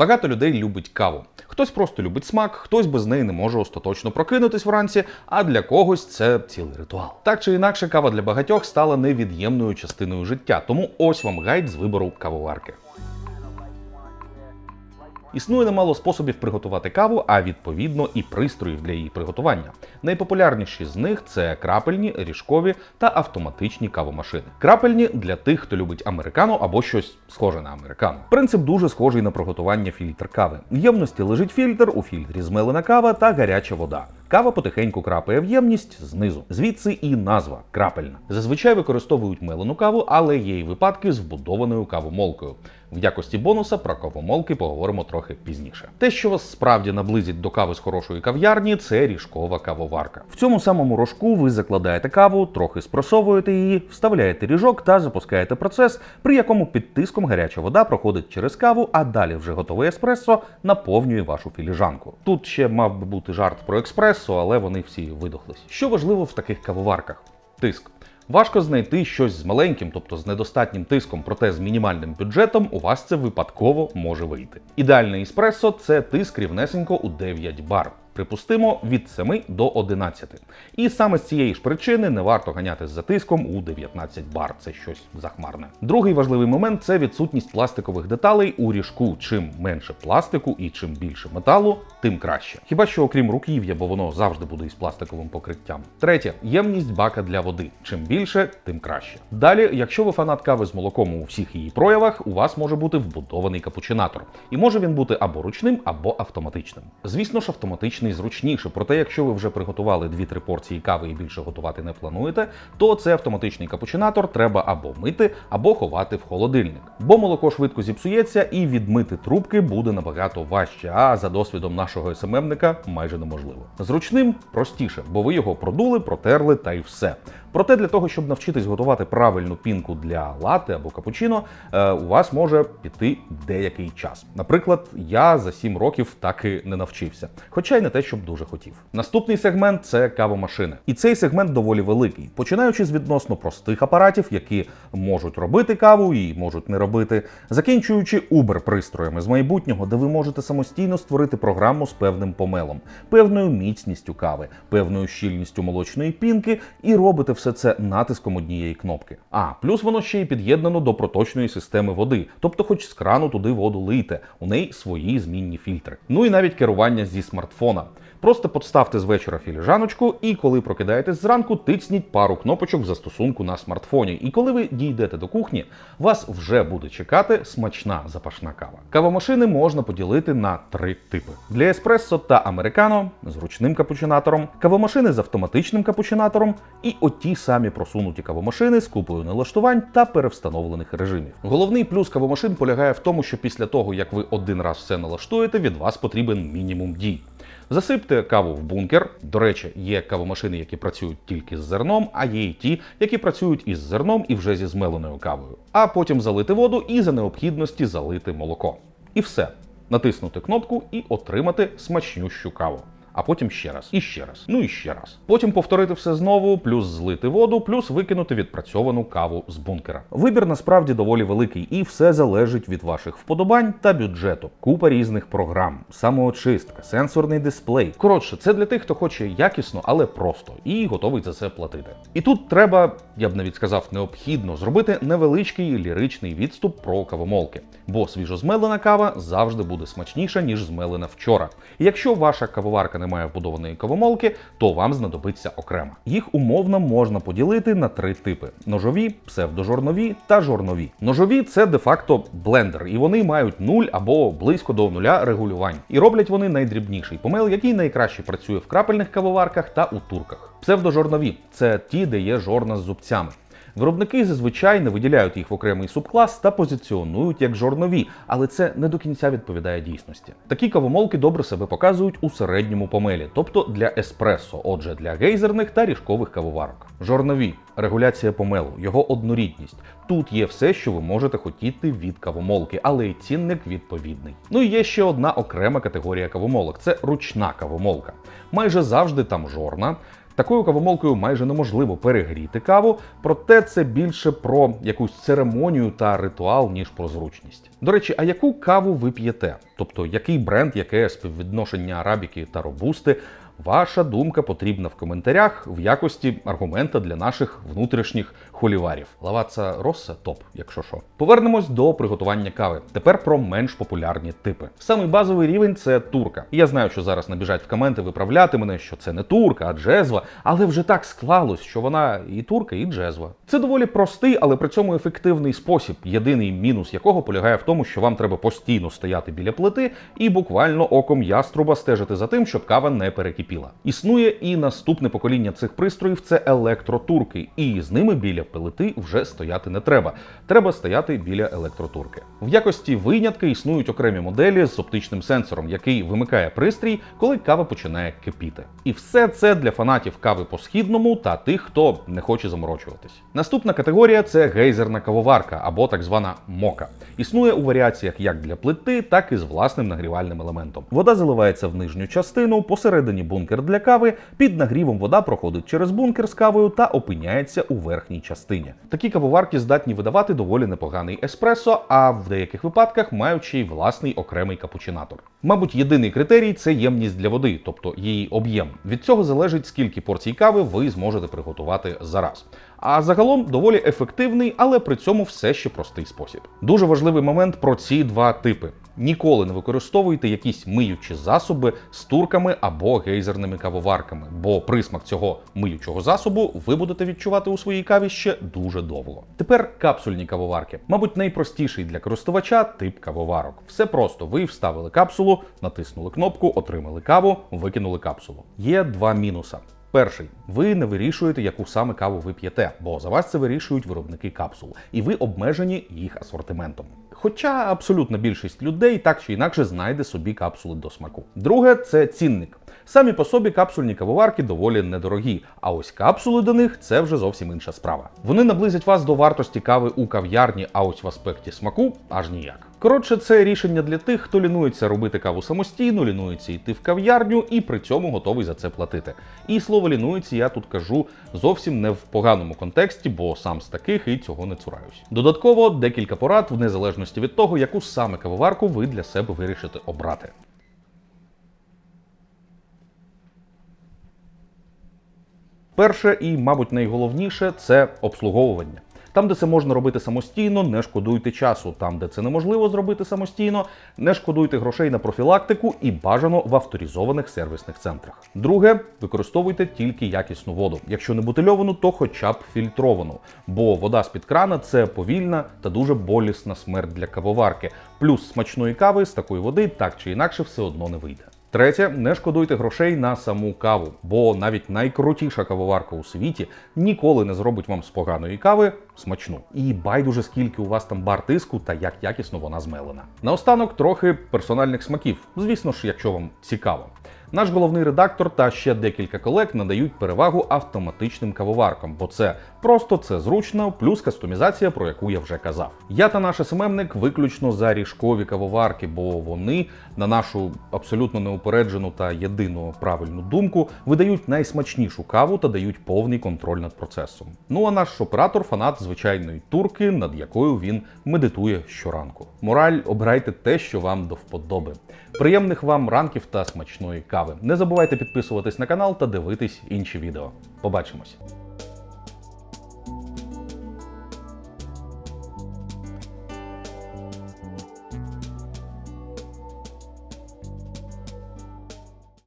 Багато людей любить каву. Хтось просто любить смак, хтось без неї не може остаточно прокинутись вранці, а для когось це цілий ритуал. Так чи інакше, кава для багатьох стала невід'ємною частиною життя, тому ось вам гайд з вибору кавоварки. Існує немало способів приготувати каву, а відповідно і пристроїв для її приготування. Найпопулярніші з них це крапельні, ріжкові та автоматичні кавомашини. Крапельні для тих, хто любить американо або щось схоже на американо. Принцип дуже схожий на приготування фільтр кави. В ємності лежить фільтр, у фільтрі змелена кава та гаряча вода. Кава потихеньку крапає в ємність знизу, звідси і назва крапельна. Зазвичай використовують мелену каву, але є й випадки з вбудованою кавомолкою. В якості бонуса про кавомолки поговоримо трохи пізніше. Те, що вас справді наблизить до кави з хорошої кав'ярні, це ріжкова кавоварка. В цьому самому рожку ви закладаєте каву, трохи спросовуєте її, вставляєте ріжок та запускаєте процес, при якому під тиском гаряча вода проходить через каву, а далі вже готовий еспресо наповнює вашу філіжанку. Тут ще мав би бути жарт про експресо, але вони всі видохлись. Що важливо в таких кавоварках? Тиск. Важко знайти щось з маленьким, тобто з недостатнім тиском, проте з мінімальним бюджетом у вас це випадково може вийти. Ідеальний еспресо це тиск рівнесенько у 9 бар. Припустимо, від 7 до 11. І саме з цієї ж причини не варто ганятись за тиском у 19 бар. Це щось захмарне. Другий важливий момент це відсутність пластикових деталей у ріжку. Чим менше пластику і чим більше металу, тим краще. Хіба що окрім руків'я, бо воно завжди буде із пластиковим покриттям. Третє ємність бака для води. Чим більше, тим краще. Далі, якщо ви фанат кави з молоком у всіх її проявах, у вас може бути вбудований капучинатор. І може він бути або ручним, або автоматичним. Звісно ж, автоматичний зручніше, проте, якщо ви вже приготували 2-3 порції кави і більше готувати не плануєте, то цей автоматичний капучинатор треба або мити, або ховати в холодильник. Бо молоко швидко зіпсується і відмити трубки буде набагато важче, а за досвідом нашого СММника майже неможливо. Зручним простіше, бо ви його продули, протерли та й все. Проте для того, щоб навчитись готувати правильну пінку для лати або капучино, е, у вас може піти деякий час. Наприклад, я за 7 років так і не навчився, хоча й не те, щоб дуже хотів. Наступний сегмент це кавомашини. І цей сегмент доволі великий, починаючи з відносно простих апаратів, які можуть робити каву і можуть не робити, закінчуючи Uber-пристроями з майбутнього, де ви можете самостійно створити програму з певним помелом, певною міцністю кави, певною щільністю молочної пінки, і робите все це натиском однієї кнопки. А плюс воно ще й під'єднано до проточної системи води, тобто, хоч з крану туди воду лийте, у неї свої змінні фільтри. Ну і навіть керування зі смартфона. Просто подставте з вечора філіжаночку, і коли прокидаєтесь зранку, тицніть пару кнопочок в застосунку на смартфоні. І коли ви дійдете до кухні, вас вже буде чекати смачна запашна кава. Кавомашини можна поділити на три типи: для еспресо та американо з ручним капучинатором, кавомашини з автоматичним капучинатором і оті самі просунуті кавомашини з купою налаштувань та перевстановлених режимів. Головний плюс кавомашин полягає в тому, що після того, як ви один раз все налаштуєте, від вас потрібен мінімум дій. Засипте каву в бункер. До речі, є кавомашини, які працюють тільки з зерном, а є й ті, які працюють із зерном і вже зі змеленою кавою. А потім залити воду і за необхідності залити молоко. І все. Натиснути кнопку і отримати смачнющу каву. А потім ще раз, і ще раз, ну і ще раз. Потім повторити все знову, плюс злити воду, плюс викинути відпрацьовану каву з бункера. Вибір насправді доволі великий, і все залежить від ваших вподобань та бюджету. Купа різних програм, самоочистка, сенсорний дисплей. Коротше, це для тих, хто хоче якісно, але просто і готовий за це платити. І тут треба, я б навіть сказав, необхідно зробити невеличкий ліричний відступ про кавомолки, бо свіжозмелена кава завжди буде смачніша, ніж змелена вчора. І якщо ваша кавоварка не має вбудованої кавомолки, то вам знадобиться окремо. Їх умовно можна поділити на три типи: ножові, псевдожорнові та жорнові. Ножові це де-факто блендер, і вони мають нуль або близько до нуля регулювань. І роблять вони найдрібніший помел, який найкраще працює в крапельних кавоварках та у турках. Псевдожорнові це ті, де є жорна з зубцями. Виробники зазвичай не виділяють їх в окремий субклас та позиціонують як жорнові, але це не до кінця відповідає дійсності. Такі кавомолки добре себе показують у середньому помелі, тобто для еспресо, отже, для гейзерних та ріжкових кавоварок. Жорнові регуляція помелу, його однорідність. Тут є все, що ви можете хотіти від кавомолки, але й цінник відповідний. Ну і є ще одна окрема категорія кавомолок це ручна кавомолка. Майже завжди там жорна. Такою кавомолкою майже неможливо перегріти каву, проте це більше про якусь церемонію та ритуал, ніж про зручність. До речі, а яку каву ви п'єте? Тобто який бренд, яке співвідношення арабіки та робусти? Ваша думка потрібна в коментарях в якості аргумента для наших внутрішніх холіварів. Лаваца Росса топ, якщо що. Повернемось до приготування кави. Тепер про менш популярні типи. Самий базовий рівень це турка. Я знаю, що зараз набіжать в коменти виправляти мене, що це не турка, а джезва. Але вже так склалось, що вона і турка, і джезва. Це доволі простий, але при цьому ефективний спосіб. Єдиний мінус якого полягає в тому, що вам треба постійно стояти біля плити і буквально оком яструба стежити за тим, щоб кава не перекипіла. Існує і наступне покоління цих пристроїв це електротурки, і з ними біля плити вже стояти не треба. Треба стояти біля електротурки. В якості винятки існують окремі моделі з оптичним сенсором, який вимикає пристрій, коли кава починає кипіти. І все це для фанатів кави по східному та тих, хто не хоче заморочуватись. Наступна категорія це гейзерна кавоварка або так звана мока. Існує у варіаціях як для плити, так і з власним нагрівальним елементом. Вода заливається в нижню частину, посередині бункер для кави. Під нагрівом вода проходить через бункер з кавою та опиняється у верхній частині. Такі кавоварки здатні видавати доволі непоганий еспресо, а в деяких випадках маючи й власний окремий капучинатор. Мабуть, єдиний критерій це ємність для води, тобто її об'єм. Від цього залежить, скільки порцій кави ви зможете приготувати за раз. А загалом доволі ефективний, але при цьому все ще простий спосіб. Дуже важливий момент про ці два типи. Ніколи не використовуйте якісь миючі засоби з турками або гейзерними кавоварками, бо присмак цього миючого засобу ви будете відчувати у своїй каві ще дуже довго. Тепер капсульні кавоварки. Мабуть, найпростіший для користувача тип кавоварок. Все просто: ви вставили капсулу, натиснули кнопку, отримали каву, викинули капсулу. Є два мінуса. Перший, ви не вирішуєте, яку саме каву ви п'єте, бо за вас це вирішують виробники капсул, і ви обмежені їх асортиментом. Хоча абсолютна більшість людей так чи інакше знайде собі капсули до смаку. Друге це цінник. Самі по собі капсульні кавоварки доволі недорогі, а ось капсули до них це вже зовсім інша справа. Вони наблизять вас до вартості кави у кав'ярні, а ось в аспекті смаку аж ніяк. Коротше, це рішення для тих, хто лінується робити каву самостійно, лінується йти в кав'ярню і при цьому готовий за це платити. І слово лінується я тут кажу зовсім не в поганому контексті, бо сам з таких і цього не цураюсь. Додатково декілька порад в незалежності від того, яку саме кавоварку ви для себе вирішите обрати. Перше і, мабуть, найголовніше це обслуговування. Там, де це можна робити самостійно, не шкодуйте часу. Там, де це неможливо зробити самостійно, не шкодуйте грошей на профілактику і бажано в авторизованих сервісних центрах. Друге, використовуйте тільки якісну воду. Якщо не бутильовану, то хоча б фільтровану. Бо вода з-під крана це повільна та дуже болісна смерть для кавоварки. Плюс смачної кави з такої води так чи інакше все одно не вийде. Третє, не шкодуйте грошей на саму каву, бо навіть найкрутіша кавоварка у світі ніколи не зробить вам з поганої кави смачну. І байдуже скільки у вас там бар тиску та як якісно вона змелена. Наостанок трохи персональних смаків. Звісно ж, якщо вам цікаво. Наш головний редактор та ще декілька колег надають перевагу автоматичним кавоваркам, бо це просто це зручно, плюс кастомізація, про яку я вже казав. Я та наш СММник виключно за ріжкові кавоварки, бо вони, на нашу абсолютно неупереджену та єдину правильну думку, видають найсмачнішу каву та дають повний контроль над процесом. Ну а наш оператор фанат звичайної турки, над якою він медитує щоранку. Мораль обирайте те, що вам до вподоби. Приємних вам ранків та смачної кави. Не забувайте підписуватись на канал та дивитись інші відео. Побачимось!